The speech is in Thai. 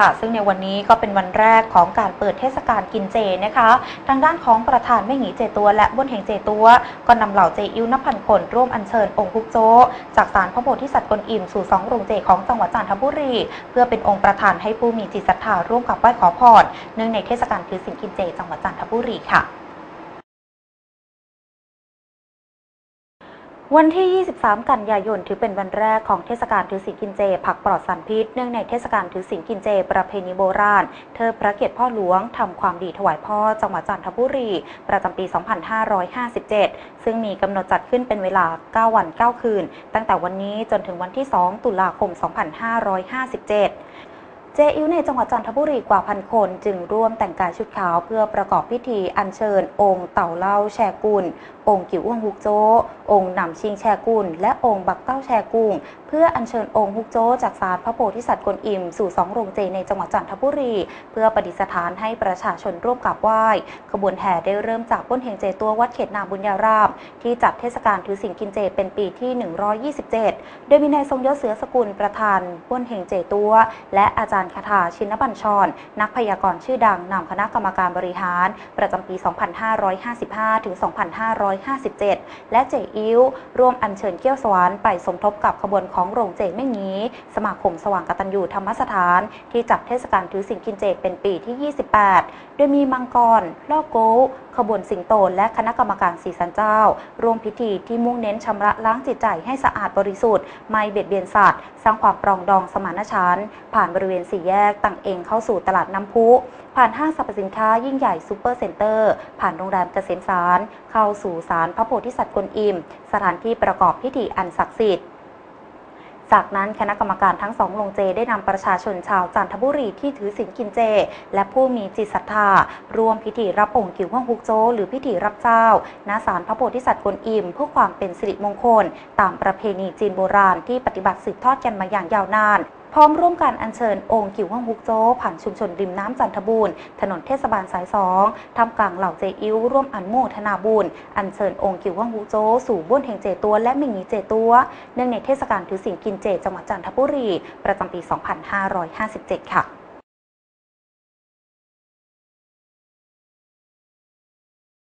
ค่ะ ซึ่งในวันนี้ก็เป็นวันแรกของการเปิดเทศกาลกินเจนะคะ ทางด้านของประธานแม่หงีเจตัว และบุญแห่งเจตัว ก็นำเหล่าเจอิ้วนับพันคนร่วมอัญเชิญองค์ฮุกโจจากศาลพระโพธิสัตว์กวนอิมสู่สองโรงเจของจังหวัดจันทบุรี เพื่อเป็นองค์ประธานให้ผู้มีจิตศรัทธาร่วมกับไหว้ขอพรเนื่องในเทศกาลถือสินกินเจ จังหวัดจันทบุรีค่ะ วันที่ 23 กันยายน ถือเป็นวันแรกของเทศกาลถือศีลกินเจ ผักปลอดสารพิษ เนื่องในเทศกาลถือศีลกินเจ ประเพณีโบราณ เทิดพระเกียรติพ่อหลวง ทำความดีถวายพ่อ จังหวัดจันทบุรี ประจำปี 2557 ซึ่งมีกำหนดจัดขึ้นเป็นเวลา 9 วัน 9 คืน ตั้งแต่วันนี้จนถึงวันที่ 2 ตุลาคม 2557 เจอิวในจังหวัดจันทบุรีกว่าพันคนจึงร่วมแต่งกายชุดขาวเพื่อประกอบพิธีอัญเชิญ องค์เต่าเล่าแชกุล องค์กิ๋วอ้วงฮุกโจองค์หนำชิงแชกุล และองค์บักเต้าแชกุงเพื่ออัญเชิญองค์ฮุกโจจากศาลพระโพธิสัตว์กวนอิม สู่สองโรงเจในจังหวัดจันทบุรี เพื่อประดิษฐานให้ประชาชนร่วมกราบไหว้ขบวนแห่ได้เริ่มจากบ้นเฮงเจตัววัดเขตนาบุญญาราม ที่จัดเทศกาลถือศีลกินเจเป็นปีที่ 127 โดยมีนายทรงยศเสือสกุลประธานบ้นเฮงเจตัว และอาจารย์คาถาชินบัญชร นักพยากรณ์ชื่อดังนำคณะกรรมการบริหาร ประจำปี 2555 ถึง 2557 และเจอิ้ว ร่วมอัญเชิญเกี้ยวสวรรค์ไปสมทบกับขบวนของโรงเจไม่งี้ สมาคมสว่างกตัญญูธรรมสถาน ที่จัดเทศกาลถือสิงกินเจเป็นปีที่ 28 โดยมีมังกรล่อโก้ ขบวนสิงโตและคณะกรรมการสีสันเจ้า ร่วมพิธีที่มุ่งเน้นชำระล้างจิตใจให้สะอาดบริสุทธิ์ ไม่เบียดเบียนสัตว์ สร้างความปรองดองสมานฉันท์ผ่านบริเวณสี่แยกตั้งเองเข้าสู่ตลาดน้ำพุ ผ่านห้างสรรพสินค้ายิ่งใหญ่ซูเปอร์เซ็นเตอร์ ผ่านโรงแรมเกษมสาร เข้าสู่ศาลพระโพธิสัตว์กวนอิม สถานที่ประกอบพิธีอันศักดิ์สิทธิ์ จากนั้นคณะกรรมการทั้งสองโรงเจได้นำประชาชนชาวจันทบุรีที่ถือศีลกินเจ และผู้มีจิตศรัทธาร่วมพิธีรับองค์กิ่วห้องฮุกโจ หรือพิธีรับเจ้าณศาลพระโพธิสัตว์กวนอิมเพื่อความเป็นสิริมงคล ตามประเพณีจีนโบราณที่ปฏิบัติสืบทอดกันมาอย่างยาวนาน พร้อมร่วมกันอัญเชิญองค์กิ่วห้องฮุกโจผ่านชุมชนริมน้ำจันทบูรณ์ถนนเทศบาลสายสองทำกลางเหล่าเจอิ้วร่วมอันโมทนาบุญอัญเชิญองค์กิ่วห้องฮุกโจสู่บ้วนเฮงเจตัวและมิงนีเจตัวเนื่องในเทศกาลถือศีลกินเจจังหวัดจันทบุรี ประจำปี 2557 ค่ะ